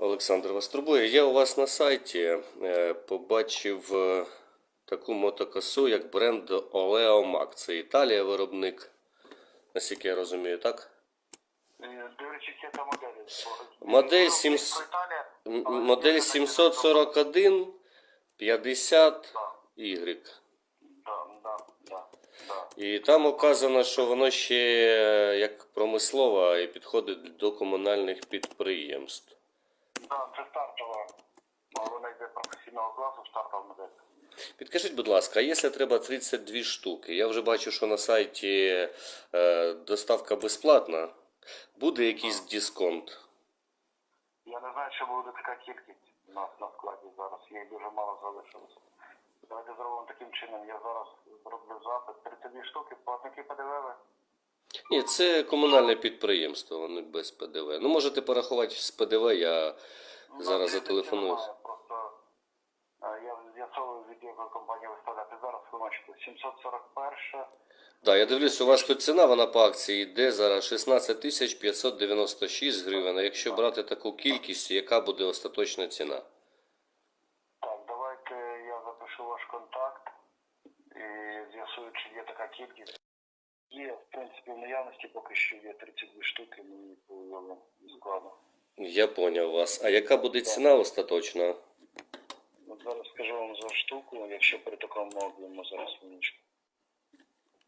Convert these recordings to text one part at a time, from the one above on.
Олександр вас турбує. Я у вас на сайті е, побачив е, таку мотокосу, як бренд Oleo Mac. Це Італія виробник. Наскільки я розумію, так? Е, модель. Модель Ну, 700 Італія, Модель 741 50 Да, Y. да, да, да, да. І там указано, що воно ще як промислова і підходить до комунальних підприємств. Да, це стартова. а Вона йде професійного класу, стартова модель. Підкажіть, будь ласка, а якщо треба 32 штуки, я вже бачу, що на сайті е, доставка безплатна. Буде якийсь дисконт? Я не знаю, що буде така кількість у нас на складі зараз. Їх дуже мало залишилося. Давайте зробимо таким чином. Я зараз зроблю запит. 32 штуки, платники ПДВ. Ви? Ні, це комунальне підприємство, вони без ПДВ. Ну, можете порахувати з ПДВ, я Ну, зараз 30 зателефоную. немає, Просто е, я з'ясовую від якої компанії виставляти зараз хвилиночку. 741 Так, я дивлюсь, у вас тут ціна, вона по акції йде зараз 16 тисяч 596 гривень. А якщо брати таку кількість, яка буде остаточна ціна? Так, давайте я запишу ваш контакт і з'ясую, чи є така кількість. Є, в принципі, в наявності поки що є 32 штуки, мені повідомлено складно. Я поняв вас. А яка буде ціна остаточна? От зараз скажу вам за штуку, якщо при такому об'єму зараз хвилиночку.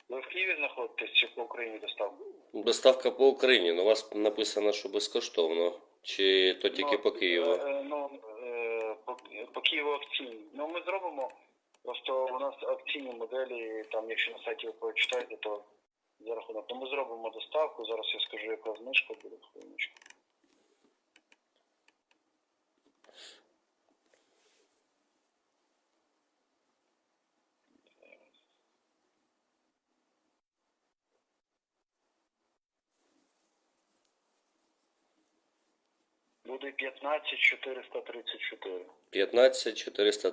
Ви в Києві знаходитесь чи по Україні доставку? Доставка по Україні, ну у вас написано, що безкоштовно. Чи то тільки по Києву? Е, е, Ну, е, по, по Києву акційні. Ну, ми зробимо. Просто у нас акційні моделі, там, якщо на сайті ви почитаєте, то за рахунок. Ну, ми зробимо доставку. Зараз я скажу, яка знижка буде хвилиночку. Буде 15 434. 15 400